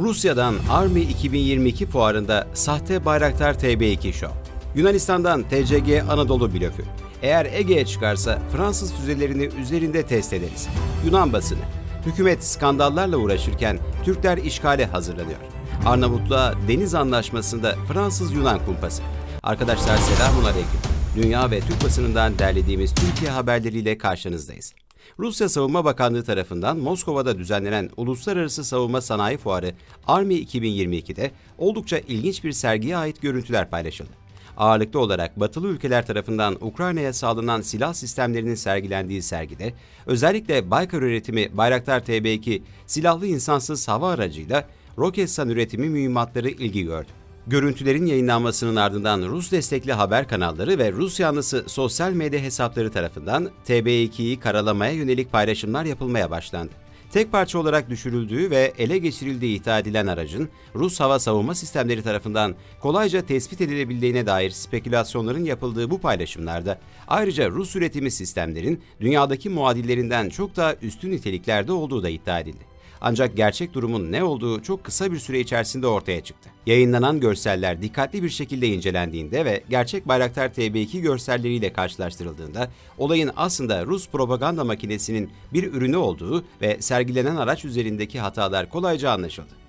Rusya'dan Army 2022 fuarında sahte Bayraktar TB2 Show. Yunanistan'dan TCG Anadolu blöfü. Eğer Ege'ye çıkarsa Fransız füzelerini üzerinde test ederiz. Yunan basını. Hükümet skandallarla uğraşırken Türkler işgale hazırlanıyor. Arnavutluğa deniz anlaşmasında Fransız-Yunan kumpası. Arkadaşlar selamun aleyküm. Dünya ve Türk basınından derlediğimiz Türkiye haberleriyle karşınızdayız. Rusya Savunma Bakanlığı tarafından Moskova'da düzenlenen Uluslararası Savunma Sanayi Fuarı Army 2022'de oldukça ilginç bir sergiye ait görüntüler paylaşıldı. Ağırlıklı olarak batılı ülkeler tarafından Ukrayna'ya sağlanan silah sistemlerinin sergilendiği sergide özellikle Baykar üretimi Bayraktar TB2 silahlı insansız hava aracıyla Roketsan üretimi mühimmatları ilgi gördü. Görüntülerin yayınlanmasının ardından Rus destekli haber kanalları ve Rus yanlısı sosyal medya hesapları tarafından TB2'yi karalamaya yönelik paylaşımlar yapılmaya başlandı. Tek parça olarak düşürüldüğü ve ele geçirildiği iddia edilen aracın Rus hava savunma sistemleri tarafından kolayca tespit edilebildiğine dair spekülasyonların yapıldığı bu paylaşımlarda ayrıca Rus üretimi sistemlerin dünyadaki muadillerinden çok daha üstün niteliklerde olduğu da iddia edildi. Ancak gerçek durumun ne olduğu çok kısa bir süre içerisinde ortaya çıktı. Yayınlanan görseller dikkatli bir şekilde incelendiğinde ve gerçek Bayraktar TB2 görselleriyle karşılaştırıldığında olayın aslında Rus propaganda makinesinin bir ürünü olduğu ve sergilenen araç üzerindeki hatalar kolayca anlaşıldı.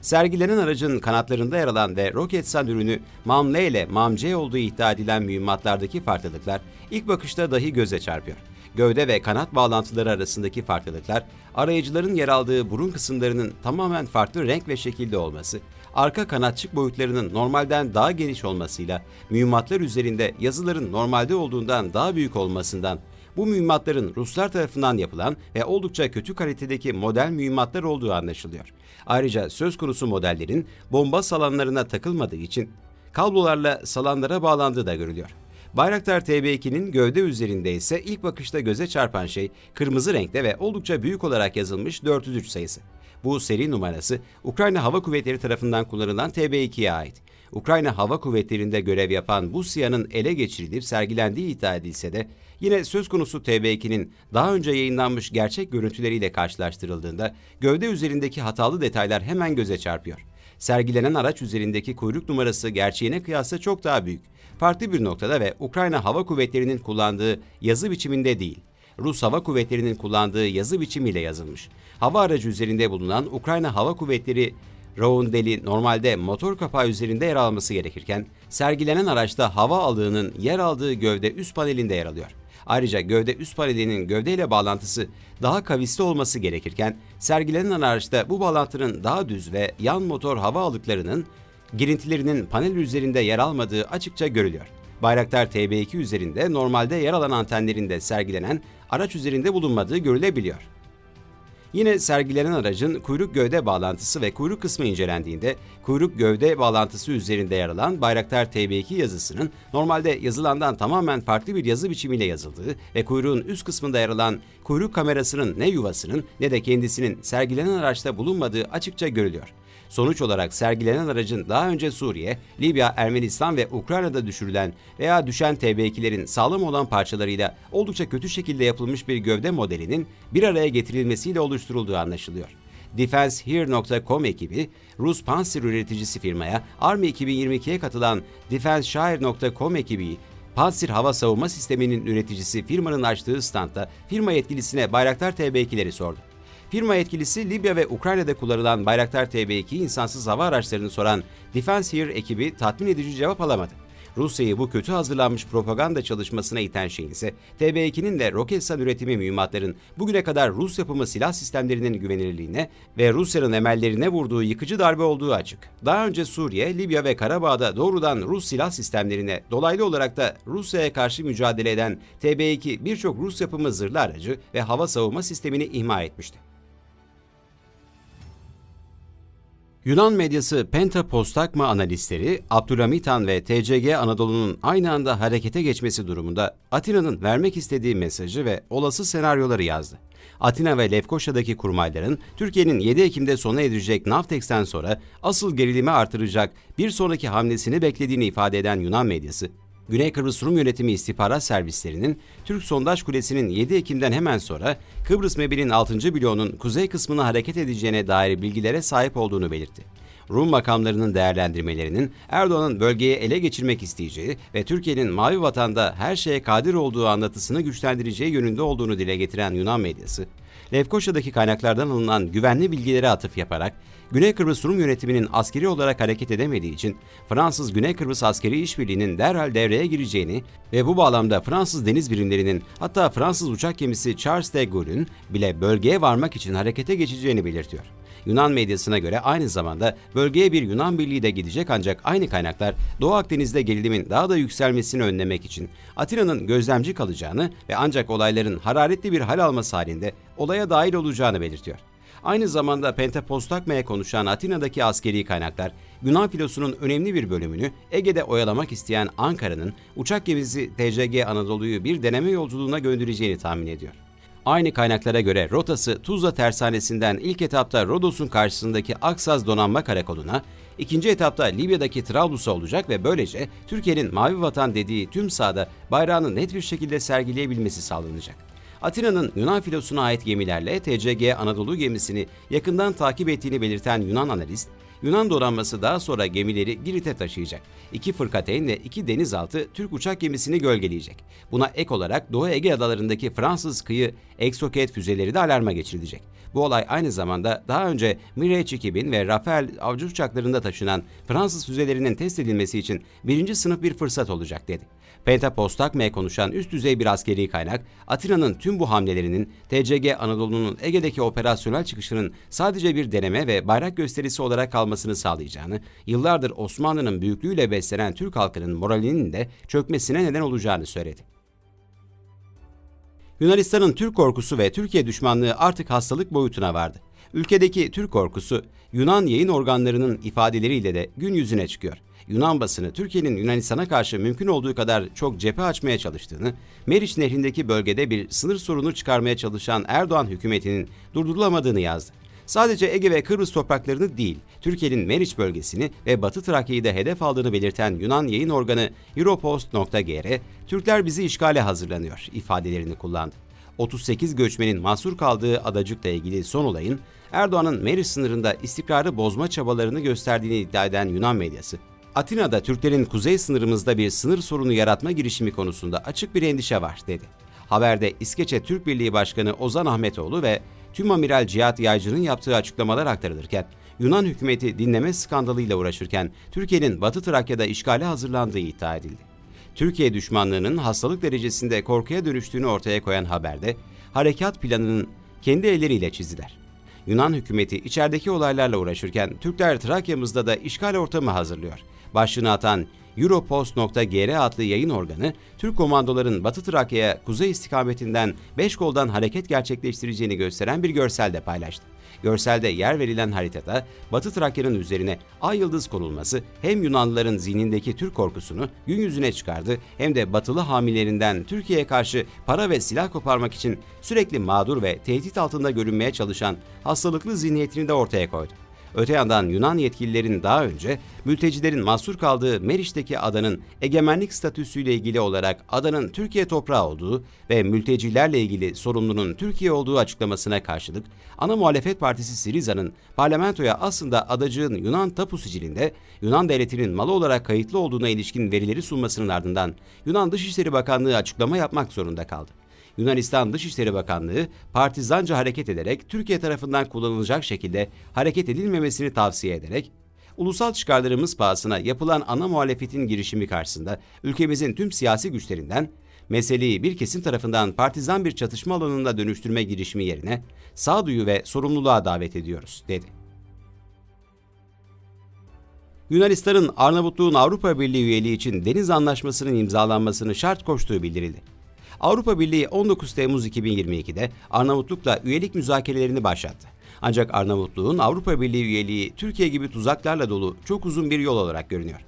Sergilenen aracın kanatlarında yer alan ve Roketsan ürünü MAM-L ile MAM-C olduğu iddia edilen mühimmatlardaki farklılıklar ilk bakışta dahi göze çarpıyor. Gövde ve kanat bağlantıları arasındaki farklılıklar, arayıcıların yer aldığı burun kısımlarının tamamen farklı renk ve şekilde olması, arka kanatçık boyutlarının normalden daha geniş olmasıyla, mühimmatlar üzerinde yazıların normalde olduğundan daha büyük olmasından, bu mühimmatların Ruslar tarafından yapılan ve oldukça kötü kalitedeki model mühimmatlar olduğu anlaşılıyor. Ayrıca söz konusu modellerin bomba salanlarına takılmadığı için kablolarla salanlara bağlandığı da görülüyor. Bayraktar TB2'nin gövde üzerinde ise ilk bakışta göze çarpan şey kırmızı renkte ve oldukça büyük olarak yazılmış 403 sayısı. Bu seri numarası Ukrayna Hava Kuvvetleri tarafından kullanılan TB2'ye ait. Ukrayna Hava Kuvvetleri'nde görev yapan bu siyanın ele geçirilip sergilendiği iddia edilse de yine söz konusu TB2'nin daha önce yayınlanmış gerçek görüntüleriyle karşılaştırıldığında gövde üzerindeki hatalı detaylar hemen göze çarpıyor. Sergilenen araç üzerindeki kuyruk numarası gerçeğine kıyasla çok daha büyük. Farklı bir noktada ve Ukrayna Hava Kuvvetleri'nin kullandığı yazı biçiminde değil. Rus Hava Kuvvetleri'nin kullandığı yazı biçimiyle yazılmış. Hava aracı üzerinde bulunan Ukrayna Hava Kuvvetleri Roundeli normalde motor kapağı üzerinde yer alması gerekirken sergilenen araçta hava aldığının yer aldığı gövde üst panelinde yer alıyor. Ayrıca gövde üst panelinin gövdeyle bağlantısı daha kavisli olması gerekirken sergilenen araçta bu bağlantının daha düz ve yan motor hava alıklarının girintilerinin panel üzerinde yer almadığı açıkça görülüyor. Bayraktar TB2 üzerinde normalde yer alan antenlerinde sergilenen araç üzerinde bulunmadığı görülebiliyor. Yine sergilenen aracın kuyruk gövde bağlantısı ve kuyruk kısmı incelendiğinde kuyruk gövde bağlantısı üzerinde yer alan Bayraktar TB2 yazısının normalde yazılandan tamamen farklı bir yazı biçimiyle yazıldığı ve kuyruğun üst kısmında yer alan kuyruk kamerasının ne yuvasının ne de kendisinin sergilenen araçta bulunmadığı açıkça görülüyor. Sonuç olarak sergilenen aracın daha önce Suriye, Libya, Ermenistan ve Ukrayna'da düşürülen veya düşen TB2'lerin sağlam olan parçalarıyla oldukça kötü şekilde yapılmış bir gövde modelinin bir araya getirilmesiyle oluşturulduğu anlaşılıyor. DefenseHere.com ekibi, Rus Panzer üreticisi firmaya Army 2022'ye katılan DefenseShire.com ekibi Panzer hava savunma sisteminin üreticisi firmanın açtığı standta firma yetkilisine Bayraktar TB2'leri sordu. Firma yetkilisi Libya ve Ukrayna'da kullanılan Bayraktar TB2 insansız hava araçlarını soran Defense Here ekibi tatmin edici cevap alamadı. Rusya'yı bu kötü hazırlanmış propaganda çalışmasına iten şeyin ise TB2'nin de Roketsan üretimi mühimmatların bugüne kadar Rus yapımı silah sistemlerinin güvenilirliğine ve Rusya'nın emellerine vurduğu yıkıcı darbe olduğu açık. Daha önce Suriye, Libya ve Karabağ'da doğrudan Rus silah sistemlerine, dolaylı olarak da Rusya'ya karşı mücadele eden TB2 birçok Rus yapımı zırhlı aracı ve hava savunma sistemini ihmal etmişti. Yunan medyası Pentapostakma analistleri Abdülhamit ve TCG Anadolu'nun aynı anda harekete geçmesi durumunda Atina'nın vermek istediği mesajı ve olası senaryoları yazdı. Atina ve Lefkoşa'daki kurmayların Türkiye'nin 7 Ekim'de sona erecek Navtex'ten sonra asıl gerilimi artıracak bir sonraki hamlesini beklediğini ifade eden Yunan medyası, Güney Kıbrıs Rum Yönetimi İstihbarat Servislerinin Türk Sondaj Kulesi'nin 7 Ekim'den hemen sonra Kıbrıs Mebi'nin 6. bloğunun kuzey kısmına hareket edeceğine dair bilgilere sahip olduğunu belirtti. Rum makamlarının değerlendirmelerinin Erdoğan'ın bölgeye ele geçirmek isteyeceği ve Türkiye'nin mavi vatanda her şeye kadir olduğu anlatısını güçlendireceği yönünde olduğunu dile getiren Yunan medyası, Lefkoşa'daki kaynaklardan alınan güvenli bilgilere atıf yaparak Güney Kıbrıs Rum yönetiminin askeri olarak hareket edemediği için Fransız Güney Kıbrıs askeri işbirliğinin derhal devreye gireceğini ve bu bağlamda Fransız deniz birimlerinin hatta Fransız uçak gemisi Charles de Gaulle'ün bile bölgeye varmak için harekete geçeceğini belirtiyor. Yunan medyasına göre aynı zamanda bölgeye bir Yunan birliği de gidecek ancak aynı kaynaklar Doğu Akdeniz'de gerilimin daha da yükselmesini önlemek için Atina'nın gözlemci kalacağını ve ancak olayların hararetli bir hal alması halinde olaya dahil olacağını belirtiyor. Aynı zamanda Pentapostakma'ya konuşan Atina'daki askeri kaynaklar, Yunan filosunun önemli bir bölümünü Ege'de oyalamak isteyen Ankara'nın uçak gemisi TCG Anadolu'yu bir deneme yolculuğuna göndereceğini tahmin ediyor. Aynı kaynaklara göre rotası Tuzla Tersanesi'nden ilk etapta Rodos'un karşısındaki Aksaz Donanma Karakolu'na, ikinci etapta Libya'daki Trablus'a olacak ve böylece Türkiye'nin mavi vatan dediği tüm sahada bayrağını net bir şekilde sergileyebilmesi sağlanacak. Atina'nın Yunan filosuna ait gemilerle TCG Anadolu gemisini yakından takip ettiğini belirten Yunan analist, Yunan donanması daha sonra gemileri Girit'e taşıyacak. İki fırkateynle iki denizaltı Türk uçak gemisini gölgeleyecek. Buna ek olarak Doğu Ege adalarındaki Fransız kıyı Exocet füzeleri de alarma geçirilecek. Bu olay aynı zamanda daha önce Mirage 2000 ve Rafael avcı uçaklarında taşınan Fransız füzelerinin test edilmesi için birinci sınıf bir fırsat olacak dedi. Pentapostakme'ye konuşan üst düzey bir askeri kaynak, Atina'nın tüm bu hamlelerinin TCG Anadolu'nun Ege'deki operasyonel çıkışının sadece bir deneme ve bayrak gösterisi olarak kalmasını sağlayacağını, yıllardır Osmanlı'nın büyüklüğüyle beslenen Türk halkının moralinin de çökmesine neden olacağını söyledi. Yunanistan'ın Türk korkusu ve Türkiye düşmanlığı artık hastalık boyutuna vardı. Ülkedeki Türk korkusu Yunan yayın organlarının ifadeleriyle de gün yüzüne çıkıyor. Yunan basını Türkiye'nin Yunanistan'a karşı mümkün olduğu kadar çok cephe açmaya çalıştığını, Meriç Nehri'ndeki bölgede bir sınır sorunu çıkarmaya çalışan Erdoğan hükümetinin durdurulamadığını yazdı. Sadece Ege ve Kıbrıs topraklarını değil, Türkiye'nin Meriç bölgesini ve Batı Trakya'yı da hedef aldığını belirten Yunan yayın organı Europost.gr, Türkler bizi işgale hazırlanıyor ifadelerini kullandı. 38 göçmenin mahsur kaldığı adacıkla ilgili son olayın Erdoğan'ın Meriç sınırında istikrarı bozma çabalarını gösterdiğini iddia eden Yunan medyası, Atina'da Türklerin kuzey sınırımızda bir sınır sorunu yaratma girişimi konusunda açık bir endişe var dedi. Haberde İskeçe Türk Birliği Başkanı Ozan Ahmetoğlu ve Tüm Amiral Cihat Yaycı'nın yaptığı açıklamalar aktarılırken, Yunan hükümeti dinleme skandalıyla uğraşırken Türkiye'nin Batı Trakya'da işgale hazırlandığı iddia edildi. Türkiye düşmanlığının hastalık derecesinde korkuya dönüştüğünü ortaya koyan haberde, harekat planının kendi elleriyle çizdiler. Yunan hükümeti içerideki olaylarla uğraşırken Türkler Trakya'mızda da işgal ortamı hazırlıyor. Başlığını atan Europost.gr adlı yayın organı, Türk komandoların Batı Trakya'ya kuzey istikametinden 5 koldan hareket gerçekleştireceğini gösteren bir görsel de paylaştı. Görselde yer verilen haritada Batı Trakya'nın üzerine ay yıldız konulması hem Yunanlıların zihnindeki Türk korkusunu gün yüzüne çıkardı hem de batılı hamilerinden Türkiye'ye karşı para ve silah koparmak için sürekli mağdur ve tehdit altında görünmeye çalışan hastalıklı zihniyetini de ortaya koydu. Öte yandan Yunan yetkililerin daha önce mültecilerin mahsur kaldığı Meriç'teki adanın egemenlik statüsüyle ilgili olarak adanın Türkiye toprağı olduğu ve mültecilerle ilgili sorumlunun Türkiye olduğu açıklamasına karşılık ana muhalefet partisi Siriza'nın parlamentoya aslında adacığın Yunan tapu sicilinde Yunan devletinin malı olarak kayıtlı olduğuna ilişkin verileri sunmasının ardından Yunan Dışişleri Bakanlığı açıklama yapmak zorunda kaldı. Yunanistan Dışişleri Bakanlığı partizanca hareket ederek Türkiye tarafından kullanılacak şekilde hareket edilmemesini tavsiye ederek ulusal çıkarlarımız pahasına yapılan ana muhalefetin girişimi karşısında ülkemizin tüm siyasi güçlerinden meseleyi bir kesim tarafından partizan bir çatışma alanına dönüştürme girişimi yerine sağduyu ve sorumluluğa davet ediyoruz, dedi. Yunanistan'ın Arnavutluğun Avrupa Birliği üyeliği için deniz anlaşmasının imzalanmasını şart koştuğu bildirildi. Avrupa Birliği 19 Temmuz 2022'de Arnavutluk'la üyelik müzakerelerini başlattı. Ancak Arnavutluğun Avrupa Birliği üyeliği Türkiye gibi tuzaklarla dolu çok uzun bir yol olarak görünüyor.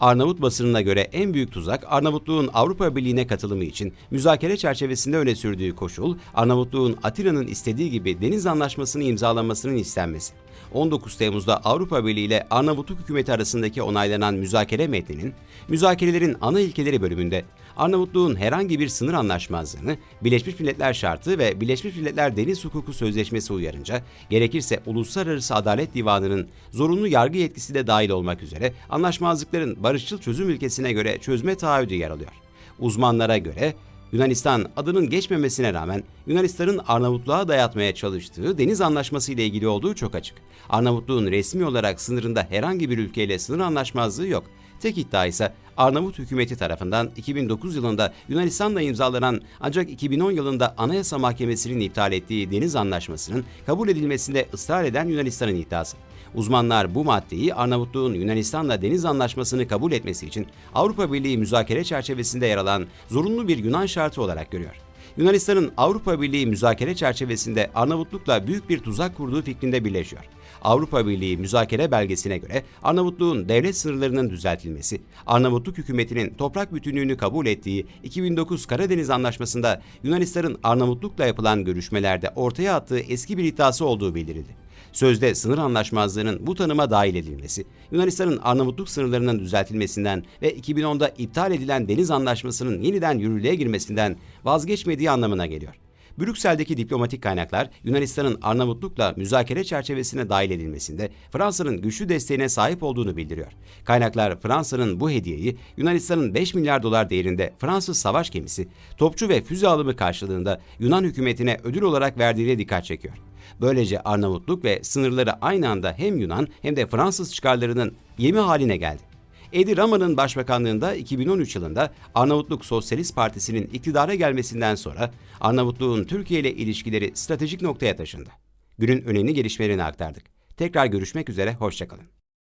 Arnavut basınına göre en büyük tuzak Arnavutluğun Avrupa Birliği'ne katılımı için müzakere çerçevesinde öne sürdüğü koşul, Arnavutluğun Atina'nın istediği gibi deniz anlaşmasını imzalamasının istenmesi. 19 Temmuz'da Avrupa Birliği ile Arnavutluk hükümeti arasındaki onaylanan müzakere metninin, müzakerelerin ana ilkeleri bölümünde Arnavutluğun herhangi bir sınır anlaşmazlığını Birleşmiş Milletler Şartı ve Birleşmiş Milletler Deniz Hukuku Sözleşmesi uyarınca, gerekirse Uluslararası Adalet Divanı'nın zorunlu yargı yetkisi de dahil olmak üzere anlaşmazlıkların barışçıl çözüm ülkesine göre çözme taahhüdü yer alıyor. Uzmanlara göre Yunanistan adının geçmemesine rağmen Yunanistan'ın Arnavutluğa dayatmaya çalıştığı deniz anlaşması ile ilgili olduğu çok açık. Arnavutluğun resmi olarak sınırında herhangi bir ülkeyle sınır anlaşmazlığı yok. Tek iddia ise Arnavut hükümeti tarafından 2009 yılında Yunanistan'la imzalanan ancak 2010 yılında Anayasa Mahkemesi'nin iptal ettiği deniz anlaşmasının kabul edilmesinde ısrar eden Yunanistan'ın iddiası. Uzmanlar bu maddeyi Arnavutluğun Yunanistan'la deniz anlaşmasını kabul etmesi için Avrupa Birliği müzakere çerçevesinde yer alan zorunlu bir Yunan şartı olarak görüyor. Yunanistan'ın Avrupa Birliği müzakere çerçevesinde Arnavutluk'la büyük bir tuzak kurduğu fikrinde birleşiyor. Avrupa Birliği müzakere belgesine göre Arnavutluğun devlet sınırlarının düzeltilmesi, Arnavutluk hükümetinin toprak bütünlüğünü kabul ettiği 2009 Karadeniz Anlaşması'nda Yunanistan'ın Arnavutluk'la yapılan görüşmelerde ortaya attığı eski bir iddiası olduğu bildirildi. Sözde sınır anlaşmazlığının bu tanıma dahil edilmesi, Yunanistan'ın Arnavutluk sınırlarının düzeltilmesinden ve 2010'da iptal edilen deniz anlaşmasının yeniden yürürlüğe girmesinden vazgeçmediği anlamına geliyor. Brüksel'deki diplomatik kaynaklar Yunanistan'ın Arnavutluk'la müzakere çerçevesine dahil edilmesinde Fransa'nın güçlü desteğine sahip olduğunu bildiriyor. Kaynaklar Fransa'nın bu hediyeyi Yunanistan'ın 5 milyar dolar değerinde Fransız savaş gemisi, topçu ve füze alımı karşılığında Yunan hükümetine ödül olarak verdiğine dikkat çekiyor. Böylece Arnavutluk ve sınırları aynı anda hem Yunan hem de Fransız çıkarlarının yemi haline geldi. Edi Rama'nın başbakanlığında 2013 yılında Arnavutluk Sosyalist Partisi'nin iktidara gelmesinden sonra Arnavutluğun Türkiye ile ilişkileri stratejik noktaya taşındı. Günün önemli gelişmelerini aktardık. Tekrar görüşmek üzere, hoşçakalın.